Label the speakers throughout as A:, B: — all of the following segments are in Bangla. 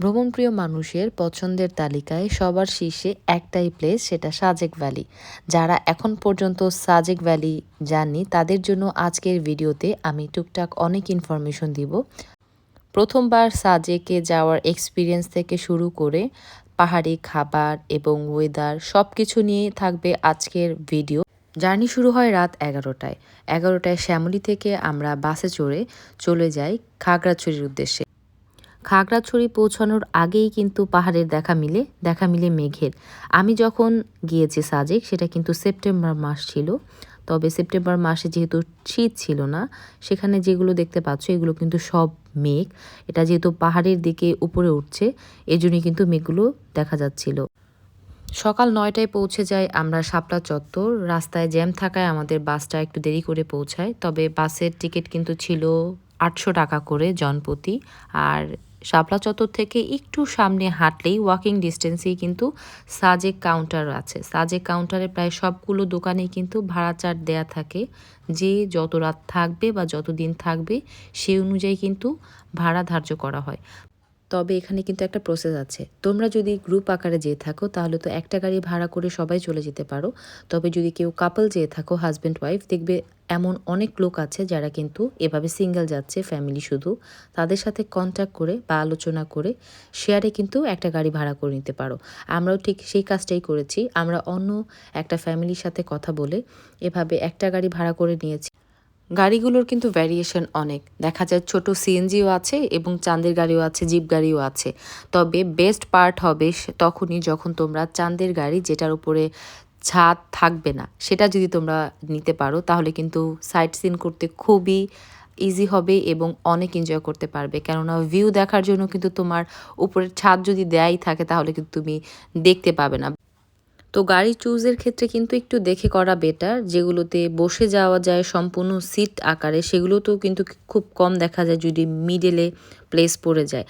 A: ভ্রমণপ্রিয় মানুষের পছন্দের তালিকায় সবার শীর্ষে একটাই প্লেস সেটা সাজেক ভ্যালি। যারা এখন পর্যন্ত সাজেক ভ্যালি যাননি, তাদের জন্য আজকের ভিডিওতে আমি টুকটাক অনেক ইনফরমেশন দিব। প্রথমবার সাজেকে যাওয়ার এক্সপিরিয়েন্স থেকে শুরু করে পাহাড়ি খাবার এবং ওয়েদার সব কিছু নিয়ে থাকবে আজকের ভিডিও জার্নি শুরু হয় রাত এগারোটায়। এগারোটায় শ্যামলী থেকে আমরা বাসে চড়ে চলে যাই খাগড়াছড়ির উদ্দেশ্যে। খাগড়াছড়ি পৌঁছানোর আগেই কিন্তু পাহাড়ের দেখা মিলে দেখা মিলে মেঘের। আমি যখন গিয়েছি সাজেক, সেটা কিন্তু সেপ্টেম্বর মাস ছিল। তবে সেপ্টেম্বর মাসে যেহেতু শীত ছিল না, সেখানে যেগুলো দেখতে পাচ্ছ, এগুলো কিন্তু সব মেঘ। এটা যেহেতু পাহাড়ের দিকে উপরে উঠছে, এজন্যই কিন্তু মেঘগুলো দেখা যাচ্ছিল। সকাল নয়টায় পৌঁছে যাই আমরা শাপলা চত্বর। রাস্তায় জ্যাম থাকায় আমাদের বাসটা একটু দেরি করে পৌঁছায়। তবে বাসের টিকিট কিন্তু ছিল আটশো টাকা করে জনপ্রতি। আর শাপলা চত্বর থেকে একটু সামনে হাঁটলেই ওয়াকিং ডিস্টেন্সেই কিন্তু সাজেক কাউন্টার আছে। সাজেক কাউন্টারে প্রায় সবগুলো দোকানেই কিন্তু ভাড়া চার্ট দেওয়া থাকে। যে যত রাত থাকবে বা যত দিন থাকবে সেই অনুযায়ী কিন্তু ভাড়া ধার্য করা হয়। তবে এখানে কিন্তু একটা প্রসেস আছে। তোমরা যদি গ্রুপ আকারে যেয়ে থাকো, তাহলে তো একটা গাড়ি ভাড়া করে সবাই চলে যেতে পারো। তবে যদি কেউ কাপল যেয়ে থাকো হাজব্যান্ড ওয়াইফ দেখবে এমন অনেক লোক আছে যারা কিন্তু এভাবে সিঙ্গেল যাচ্ছে ফ্যামিলি শুধু। তাদের সাথে কন্ট্যাক্ট করে বা আলোচনা করে শেয়ারে কিন্তু একটা গাড়ি ভাড়া করে নিতে পারো। আমরাও ঠিক সেই কাজটাই করেছি। আমরা অন্য একটা ফ্যামিলির সাথে কথা বলে এভাবে একটা গাড়ি ভাড়া করে নিয়েছি। গাড়িগুলোর কিন্তু ভ্যারিয়েশন অনেক। দেখা যায় ছোট সিএনজিও আছে এবং চাঁদের গাড়িও আছে, জিপ গাড়িও আছে। তবে বেস্ট পার্ট হবে তখনই যখন তোমরা চাঁদের গাড়ি যেটার উপরে ছাদ থাকবে না, সেটা যদি তোমরা নিতে পারো, তাহলে কিন্তু সাইট সিন করতে খুবই ইজি হবে এবং অনেক এনজয় করতে পারবে। কেননা ভিউ দেখার জন্য কিন্তু তোমার উপরের ছাদ যদি দেয়াই থাকে, তাহলে কিন্তু তুমি দেখতে পাবে না। তো গাড়ি চুজের ক্ষেত্রে কিন্তু একটু দেখে করা বেটার যেগুলোতে বসে যাওয়া যায়, সম্পূর্ণ সিট আকারে, সেগুলোতেও কিন্তু খুব কম দেখা যায় যদি মিডেলে প্লেস পড়ে যায়।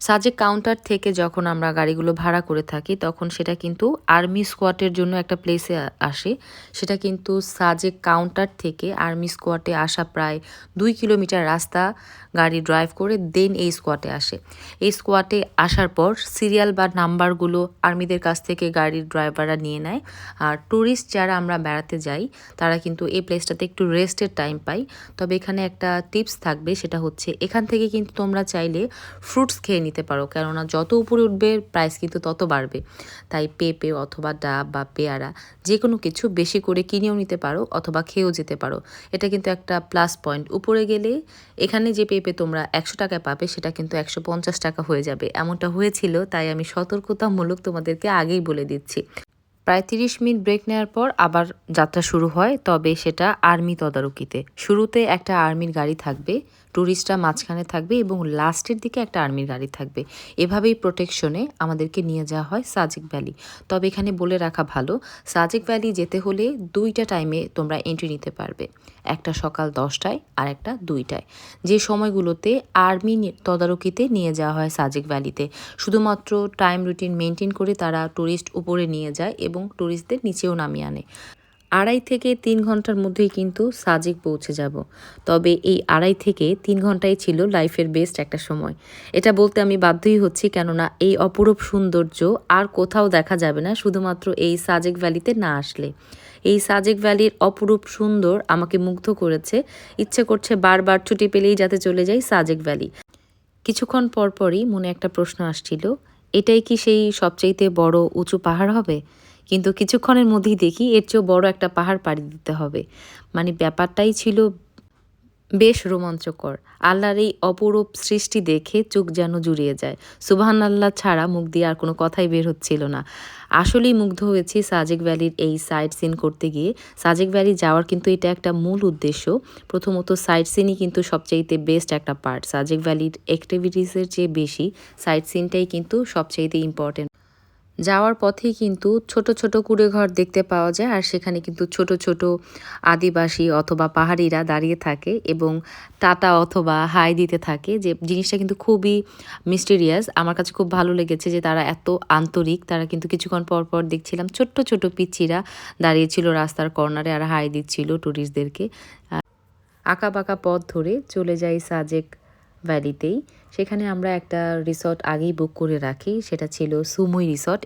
A: সাজেক কাউন্টার থেকে যখন আমরা গাড়িগুলো ভাড়া করে থাকি, তখন সেটা কিন্তু আর্মি স্কোয়াটের জন্য একটা প্লেসে আসে। সেটা কিন্তু সাজেক কাউন্টার থেকে আর্মি স্কোয়াটে আসা প্রায় দুই কিলোমিটার রাস্তা গাড়ি ড্রাইভ করে দেন এই স্কোয়াটে আসে। এই স্কোয়াটে আসার পর সিরিয়াল বা নাম্বারগুলো আর্মিদের কাছ থেকে গাড়ির ড্রাইভাররা নিয়ে নেয়। আর ট্যুরিস্ট যারা আমরা বেড়াতে যাই, তারা কিন্তু এই প্লেসটাতে একটু রেস্টের টাইম পাই তবে এখানে একটা টিপস থাকবে, সেটা হচ্ছে এখান থেকে কিন্তু তোমরা চাইলে ফ্রুটস খেয়ে নিতে পারো। কেননা যত উপরে উঠবে প্রাইস কিন্তু তত বাড়বে। তাই পেঁপে অথবা ডাব বা পেয়ারা যে কোনো কিছু বেশি করে কিনেও নিতে পারো অথবা খেয়েও যেতে পারো। এটা কিন্তু একটা প্লাস পয়েন্ট উপরে গেলে এখানে যে পেঁপে তোমরা একশো টাকায় পাবে, সেটা কিন্তু একশো পঞ্চাশ টাকা হয়ে যাবে। এমনটা হয়েছিল, তাই আমি সতর্কতামূলক তোমাদেরকে আগেই বলে দিচ্ছি। প্রায় তিরিশ মিনিট ব্রেক নেওয়ার পর আবার যাত্রা শুরু হয়, তবে সেটা আর্মি তদারকিতে। শুরুতে একটা আর্মির গাড়ি থাকবে ট্যুরিস্টরা মাঝখানে থাকবে এবং লাস্টের দিকে একটা আর্মির গাড়ি থাকবে। এভাবেই প্রোটেকশনে আমাদেরকে নিয়ে যাওয়া হয় সাজিক ভ্যালি তবে এখানে বলে রাখা ভালো, সাজিক ভ্যালি যেতে হলে দুইটা টাইমে তোমরা এন্ট্রি নিতে পারবে। একটা সকাল দশটায় আর একটা দুইটায়। যে সময়গুলোতে আর্মি তদারকিতে নিয়ে যাওয়া হয় সাজিক ভ্যালিতে শুধুমাত্র টাইম রুটিন মেনটেন করে তারা ট্যুরিস্ট উপরে নিয়ে যায় এবং ট্যুরিস্টদের নিচেও নামিয়ে আনে। আড়াই থেকে তিন ঘণ্টার মধ্যেই কিন্তু সাজেক পৌঁছে যাব। তবে এই আড়াই থেকে তিন ঘন্টাই ছিল লাইফের বেস্ট একটা সময়। এটা বলতে আমি বাধ্যই হচ্ছি কেননা এই অপরূপ সৌন্দর্য আর কোথাও দেখা যাবে না, শুধুমাত্র এই সাজেক ভ্যালিতে না আসলে। এই সাজেক ভ্যালির অপরূপ সুন্দর আমাকে মুগ্ধ করেছে। ইচ্ছে করছে বারবার ছুটি পেলেই যাতে চলে যাই সাজেক ভ্যালি। কিছুক্ষণ পরপরই মনে একটা প্রশ্ন আসছিল, এটাই কি সেই সবচাইতে বড় উঁচু পাহাড় হবে? কিন্তু কিছুক্ষণের মধ্যেই দেখি এর চেয়েও বড় একটা পাহাড় পাড়ি দিতে হবে। মানে ব্যাপারটাই ছিল বেশ রোমাঞ্চকর। আল্লাহর এই অপরূপ সৃষ্টি দেখে চোখ যেন জুড়িয়ে যায়। সুবাহান আল্লাহ ছাড়া মুখ দিয়ে আর কোনো কথাই বের হচ্ছিল না। আসলেই মুগ্ধ হয়েছি সাজেক ভ্যালির এই সাইট সিন করতে গিয়ে। সাজেক ভ্যালি যাওয়ার কিন্তু এটা একটা মূল উদ্দেশ্য। প্রথমত সাইট সিনই কিন্তু সবচাইতে বেস্ট একটা পার্ট। সাজেক ভ্যালির অ্যাক্টিভিটিসের চেয়ে বেশি সাইট সিনটাই কিন্তু সবচাইতে ইম্পর্টেন্ট যাওয়ার পথেই কিন্তু ছোট ছোট কুড়ে ঘর দেখতে পাওয়া যায় আর সেখানে কিন্তু ছোট ছোট আদিবাসী অথবা পাহাড়িরা দাঁড়িয়ে থাকে এবং টাটা অথবা হাই দিতে থাকে। যে জিনিসটা কিন্তু খুবই মিস্টেরিয়াস আমার কাছে খুব ভালো লেগেছে যে তারা এত আন্তরিক, তারা কিন্তু কিছুক্ষণ পর পর দেখছিলাম ছোট্ট ছোট পিচ্ছিরা দাঁড়িয়েছিল রাস্তার কর্নারে আর হাই দিচ্ছিল ট্যুরিস্টদেরকে আঁকা বাঁকা পথ ধরে চলে যাই সাজেক ভ্যালিতেই। সেখানে আমরা একটা রিসর্ট আগেই বুক করে রাখি সেটা ছিল সুমুই রিসর্ট।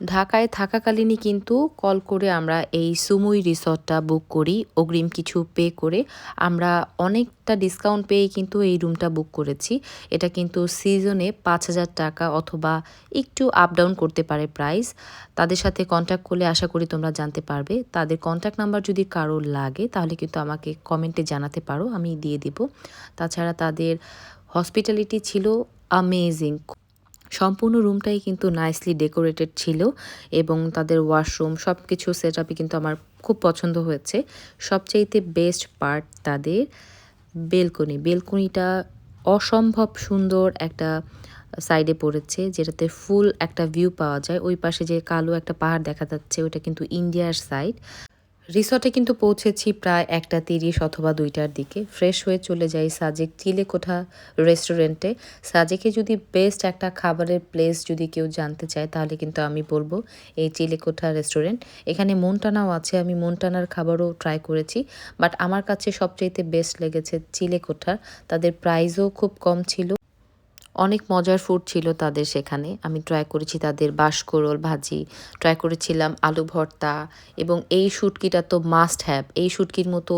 A: ঢাকায় থাকাকালীনই কিন্তু কল করে আমরা এই সুমুই রিসর্টটা বুক করি। অগ্রিম কিছু পে করে আমরা অনেকটা ডিসকাউন্ট পেয়ে কিন্তু এই রুমটা বুক করেছি। এটা কিন্তু সিজনে পাঁচ হাজার টাকা অথবা একটু আপ ডাউন করতে পারে প্রাইস তাদের সাথে কন্ট্যাক্ট করলে আশা করি তোমরা জানতে পারবে। তাদের কন্ট্যাক্ট নাম্বার যদি কারোর লাগে তাহলে কিন্তু আমাকে কমেন্টে জানাতে পারো, আমি দিয়ে দিব। তাছাড়া তাদের হসপিটালিটি ছিল আমেজিং সম্পূর্ণ রুমটাই কিন্তু নাইসলি ডেকোরেটেড ছিল এবং তাদের ওয়াশরুম সব কিছু সেট কিন্তু আমার খুব পছন্দ হয়েছে। সবচাইতে বেস্ট পার্ট তাদের বেলকনি বেলকনিটা অসম্ভব সুন্দর একটা সাইডে পড়েছে, যেটাতে ফুল একটা ভিউ পাওয়া যায়। ওই পাশে যে কালো একটা পাহাড় দেখা যাচ্ছে, ওটা কিন্তু ইন্ডিয়ার সাইড রিসর্টে কিন্তু পৌঁছেছি প্রায় একটা তিরিশ অথবা দুইটার দিকে। ফ্রেশ হয়ে চলে যাই সাজেক চিলেকোঠা রেস্টুরেন্টে সাজেকে যদি বেস্ট একটা খাবারের প্লেস যদি কেউ জানতে চায়, তাহলে কিন্তু আমি বলব এই চিলেকোঠা রেস্টুরেন্ট এখানে মনটানাও আছে, আমি মনটানার খাবারও ট্রাই করেছি বাট আমার কাছে সবচাইতে বেস্ট লেগেছে চিলেকোঠার তাদের প্রাইসও খুব কম ছিল অনেক মজার ফুড ছিল তাদের সেখানে। আমি ট্রাই করেছি তাদের বাঁশকোরল ভাজি ট্রাই করেছিলাম আলু ভর্তা এবং এই শুটকিটা তো মাস্ট হ্যাভ এই শুটকির মতো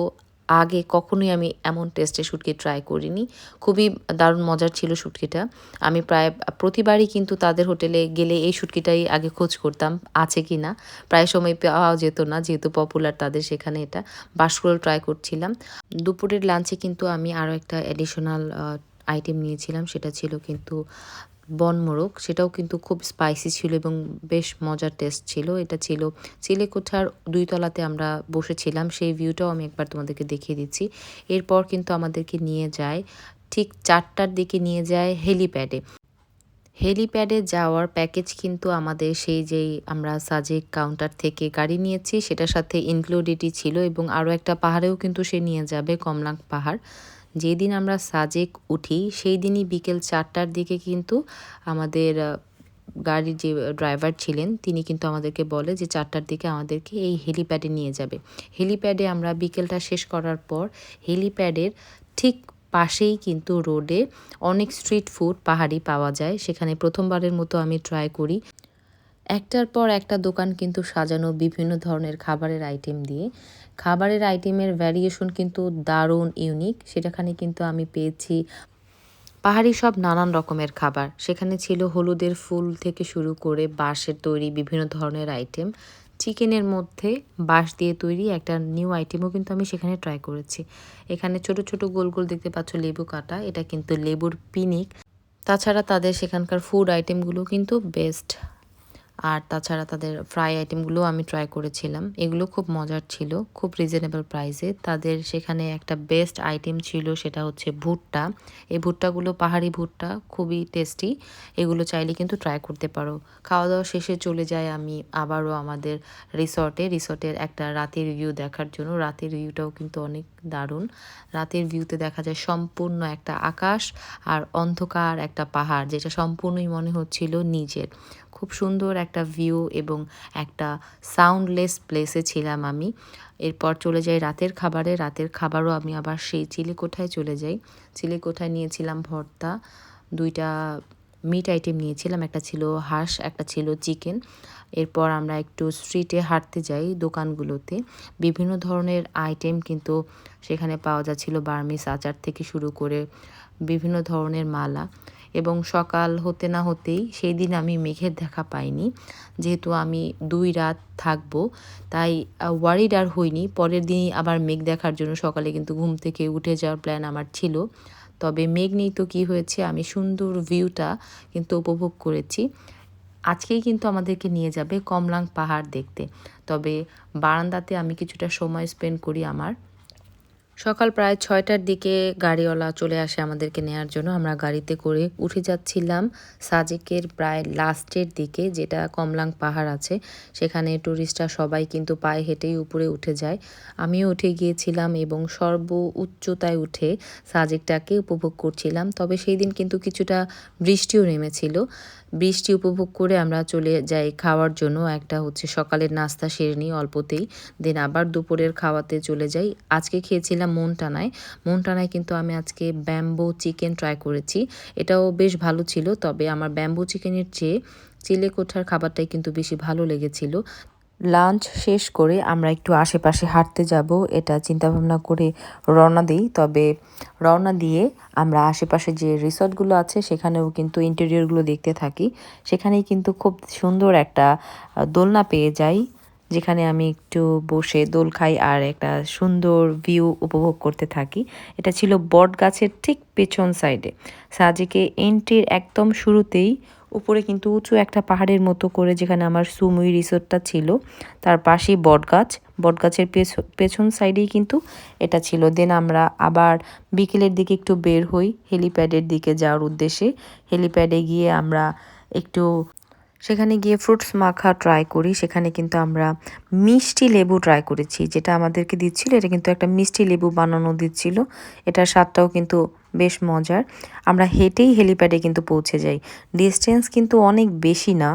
A: আগে কখনোই আমি এমন টেস্টে শুটকি ট্রাই করিনি। খুবই দারুণ মজার ছিল শুটকিটা। আমি প্রায় প্রতিবারই কিন্তু তাদের হোটেলে গেলে এই শুটকিটাই আগে খোঁজ করতাম, আছে কি না। প্রায় সময় পাওয়া যেত না, যেহেতু পপুলার তাদের সেখানে এটা। বাঁশকোরল ট্রাই করছিলাম। দুপুরের লাঞ্চে কিন্তু আমি আরও একটা অ্যাডিশনাল আইটেম নিয়েছিলাম, সেটা ছিল কিন্তু বনমোরগ সেটাও কিন্তু খুব স্পাইসি ছিল এবং বেশ মজার টেস্ট ছিল। এটা ছিল চিলেকোঠার দুই তলাতে আমরা বসেছিলাম। সেই ভিউটাও আমি একবার তোমাদেরকে দেখিয়ে দিচ্ছি। এরপর কিন্তু আমাদেরকে নিয়ে যায়, ঠিক চারটার দিকে নিয়ে যায় হেলিপ্যাডে হেলিপ্যাডে যাওয়ার প্যাকেজ কিন্তু আমাদের সেই যেই আমরা সাজেক কাউন্টার থেকে গাড়ি নিয়েছি, সেটার সাথে ইনক্লুডেডই ছিল এবং আরও একটা পাহাড়েও কিন্তু সে নিয়ে যাবে কমলাং পাহাড়। যেদিন আমরা সাজেক উঠি সেই দিনই বিকেল চারটার দিকে কিন্তু আমাদের গাড়ির যে ড্রাইভার ছিলেন, তিনি কিন্তু আমাদেরকে বলে যে চারটার দিকে আমাদেরকে এই হেলিপ্যাডে নিয়ে যাবে। হেলিপ্যাডে আমরা বিকেলটা শেষ করার পর হেলিপ্যাডের ঠিক পাশেই কিন্তু রোডে অনেক স্ট্রিট ফুড, পাহাড়ি পাওয়া যায়। সেখানে প্রথমবারের মতো আমি ট্রাই করি। একটার পর একটা দোকান কিন্তু সাজানো বিভিন্ন ধরনের খাবারের আইটেম দিয়ে। খাবারের আইটেমের ভ্যারিয়েশন কিন্তু দারুণ ইউনিক সেটাখানে কিন্তু আমি পেয়েছি পাহাড়ি সব নানান রকমের খাবার। সেখানে ছিল হলুদের ফুল থেকে শুরু করে বাঁশের তৈরি বিভিন্ন ধরনের আইটেম চিকেনের মধ্যে বাঁশ দিয়ে তৈরি একটা নিউ আইটেমও কিন্তু আমি সেখানে ট্রাই করেছি। এখানে ছোট ছোট গোল গোল দেখতে পাচ্ছ লেবু কাটা, এটা কিন্তু লেবুর পিনিক। তাছাড়া তাদের সেখানকার ফুড আইটেমগুলো কিন্তু বেস্ট আর তাছাড়া তাদের ফ্রাই আইটেমগুলো আমি ট্রাই করেছিলাম। এগুলো খুব মজার ছিল, খুব রিজনেবল প্রাইসে তাদের সেখানে একটা বেস্ট আইটেম ছিল, সেটা হচ্ছে ভুট্টা। এই ভুট্টাগুলো পাহাড়ি ভুট্টা, খুবই টেস্টি এগুলো চাইলে কিন্তু ট্রাই করতে পারো। খাওয়া দাওয়া শেষে চলে যায় আমি আবারও আমাদের রিসর্টে রিসর্টের একটা রাতের ভিউ দেখার জন্য। রাতের ভিউটাও কিন্তু অনেক দারুণ। রাতের ভিউতে দেখা যায় সম্পূর্ণ একটা আকাশ আর অন্ধকার একটা পাহাড়, যেটা সম্পূর্ণই মনে হচ্ছিল নিজের। খুব সুন্দর একটা ভিউ এবং একটা সাউন্ডলেস প্লেসে ছিলাম আমি। এরপর চলে যাই রাতের খাবারে। রাতের খাবারও আমি আবার সেই চিলেকোঠায় চলে যাই। চিলেকোঠায় নিয়েছিলাম ভর্তা, দুইটা মিট আইটেম নিয়েছিলাম, একটা ছিল হাঁস, একটা ছিল চিকেন এরপর আমরা একটু স্ট্রিটে হাঁটতে যাই দোকানগুলোতে। বিভিন্ন ধরনের আইটেম কিন্তু সেখানে পাওয়া যাচ্ছিল। বার্মিস আচার থেকে শুরু করে বিভিন্ন ধরনের মালা। এবং সকাল হতে না হতেই সেই দিন আমি মেঘের দেখা পাইনি। যেহেতু আমি দুই রাত থাকব, তাই ওয়ারিড আর হইনি। পরের দিনই আবার মেঘ দেখার জন্য সকালে কিন্তু ঘুম থেকে উঠে যাওয়ার প্ল্যান আমার ছিল। তবে মেঘ নেই তো কী হয়েছে, আমি সুন্দর ভিউটা কিন্তু উপভোগ করেছি। আজকেই কিন্তু আমাদেরকে নিয়ে যাবে কমলাং পাহাড় দেখতে। তবে বারান্দাতে আমি কিছুটা সময় স্পেন্ড করি আমার। সকাল প্রায় ছয়টার দিকে গাড়িওয়ালা চলে আসে আমাদেরকে নেওয়ার জন্য। আমরা গাড়িতে করে উঠে যাচ্ছিলাম সাজেকের প্রায় লাস্টের দিকে, যেটা কমলাং পাহাড় আছে। সেখানে ট্যুরিস্টরা সবাই কিন্তু পায়ে হেঁটেই উপরে উঠে যায়। আমিও উঠে গিয়েছিলাম এবং সর্ব উচ্চতায় উঠে সাজেকটাকে উপভোগ করছিলাম। তবে সেই দিন কিন্তু কিছুটা বৃষ্টিও নেমেছিল। বৃষ্টি উপভোগ করে আমরা চলে যাই খাওয়ার জন্য। একটা হচ্ছে সকালের নাস্তা সেরে নিই অল্পতেই, দেন আবার দুপুরের খাওয়াতে চলে যাই। আজকে খেয়েছিলাম মনটানায় মনটানায় কিন্তু আমি আজকে ব্যাম্বো চিকেন ট্রাই করেছি। এটাও বেশ ভালো ছিল, তবে আমার ব্যাম্বো চিকেনের চেয়ে চিলে কোঠার খাবারটাই কিন্তু বেশি ভালো লেগেছিল। লাঞ্চ শেষ করে আমরা একটু আশেপাশে হাঁটতে যাব। এটা চিন্তাভাবনা করে রওনা দিই। তবে রওনা দিয়ে আমরা আশেপাশে যে রিসর্টগুলো আছে, সেখানেও কিন্তু ইন্টেরিয়রগুলো দেখতে থাকি। সেখানেই কিন্তু খুব সুন্দর একটা দোলনা পেয়ে যাই, যেখানে আমি একটু বসে দোল খাই আর একটা সুন্দর ভিউ উপভোগ করতে থাকি। এটা ছিল বট গাছের ঠিক পেছন সাইডে। সাজেকে এন্ট্রির একদম শুরুতেই উপরে কিন্তু উঁচু একটা পাহাড়ের মতো করে যেখানে আমার সুমুই রিসোর্টটা ছিল। তার পাশেই বটগাছ। বটগাছের পেছন সাইডেই কিন্তু এটা ছিল। দেন আমরা আবার বিকেলের দিকে একটু বের হই হেলিপ্যাডের দিকে যাওয়ার উদ্দেশ্যে। হেলিপ্যাডে গিয়ে আমরা একটু সেখানে গিয়ে ফ্রুটস মাখা ট্রাই করি। সেখানে কিন্তু আমরা মিষ্টি লেবু ট্রাই করেছি। যেটা আমাদেরকে দিচ্ছিল, এটা কিন্তু একটা মিষ্টি লেবু বানানো দিচ্ছিল। এটার স্বাদটাও কিন্তু বেশ মজার। আমরা হেঁটেই হেলিপ্যাডে কিন্তু পৌঁছে যাই। ডিস্টেন্স কিন্তু অনেক বেশি না,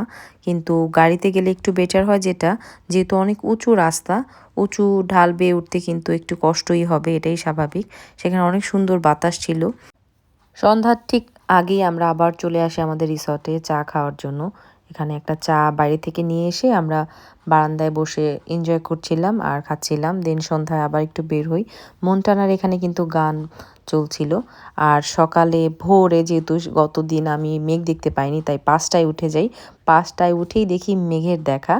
A: কিন্তু গাড়িতে গেলে একটু বেটার হয় যেটা, যেহেতু অনেক উঁচু রাস্তা, উঁচু ঢাল বেয়ে উঠতে কিন্তু একটু কষ্টই হবে, এটাই স্বাভাবিক। সেখানে অনেক সুন্দর বাতাস ছিল। সন্ধ্যার ঠিক আগেই আমরা আবার চলে আসি আমাদের রিসর্টে চা খাওয়ার জন্য। এখানে একটা চা বাইরে থেকে নিয়ে এসে আমরা বারান্দায় বসে এনজয় করছিলাম আর খাচ্ছিলাম। দেন সন্ধ্যায় আবার একটু বের হই। মনটানার এখানে কিন্তু গান চলছিল। আর সকালে ভোরে যেহেতু গত দিন আমি মেঘ দেখতে পাইনি, তাই পাঁচটায় উঠে যাই। পাঁচটায় উঠেই দেখি মেঘের দেখা।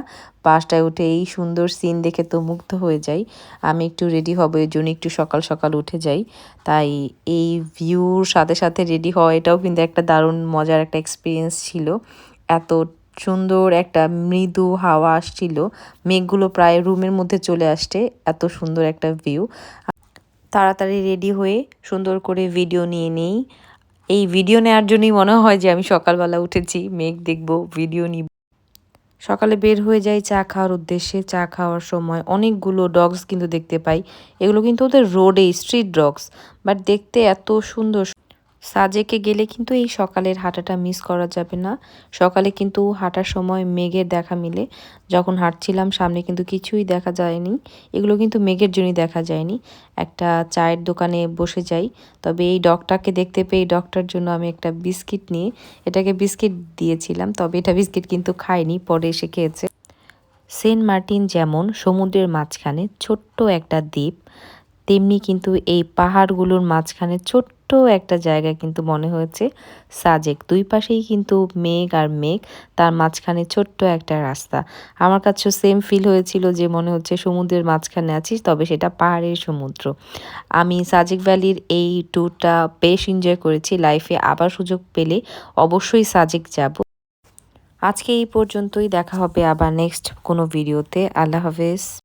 A: পাঁচটায় উঠে এই সুন্দর সিন দেখে তো মুগ্ধ হয়ে যাই। আমি একটু রেডি হব, এর জন্য একটু সকাল সকাল উঠে যাই। তাই এই ভিউর সাথে সাথে রেডি হওয়া, এটাও কিন্তু একটা দারুণ মজার একটা এক্সপিরিয়েন্স ছিল। এত সুন্দর একটা মৃদু হাওয়া আসছিল। মেঘগুলো প্রায় রুমের মধ্যে চলে আসছে, এত সুন্দর একটা ভিউ তাড়াতাড়ি রেডি হয়ে সুন্দর করে ভিডিও নিয়ে নেই। এই ভিডিও নেওয়ার জন্যই মনে হয় যে আমি সকালবেলা উঠেছি, মেঘ দেখব ভিডিও নিব। সকালে বের হয়ে যাই চা খাওয়ার উদ্দেশ্যে। চা খাওয়ার সময় অনেকগুলো ডগস কিন্তু দেখতে পাই। এগুলো কিন্তু ওদের রোডে স্ট্রিট ডগস বাট দেখতে এত সুন্দর সাজেকে গেলে কিন্তু এই সকালের হাঁটাটা মিস করা যাবে না। সকালে কিন্তু হাঁটার সময় মেঘের দেখা মিলে। যখন হাঁটছিলাম, সামনে কিন্তু কিছুই দেখা যায়নি। এগুলো কিন্তু মেঘের জন্যই দেখা যায়নি। একটা চায়ের দোকানে বসে যাই। তবে এই ডগটাকে দেখতে পেয়ে এই ডগটার জন্য আমি একটা বিস্কিট নিয়ে, এটাকে বিস্কিট দিয়েছিলাম। তবে এটা বিস্কিট কিন্তু খায়নি, পরে এসে খেয়েছে। সেন্ট মার্টিন যেমন সমুদ্রের মাঝখানে ছোট্ট একটা দ্বীপ, তেমনি কিন্তু এই পাহাড়গুলোর মাঝখানে ছোট্ট একটা জায়গা কিন্তু মনে হয়েছে। সাজেক, দুই পাশেই কিন্তু মেঘ আর মেঘ, তার মাঝখানে ছোট্ট একটা রাস্তা। আমার কাছেও সেম ফিল হয়েছিল যে মনে হচ্ছে সমুদ্রের মাঝখানে আছি, তবে সেটা পাহাড়ের সমুদ্র। আমি সাজেক ভ্যালির এই ট্যুরটা বেশ এনজয় করেছি লাইফে আবার সুযোগ পেলে অবশ্যই সাজেক যাব। আজকে এই পর্যন্তই, দেখা হবে আবার নেক্সট কোনো ভিডিওতে আল্লাহ হাফেজ।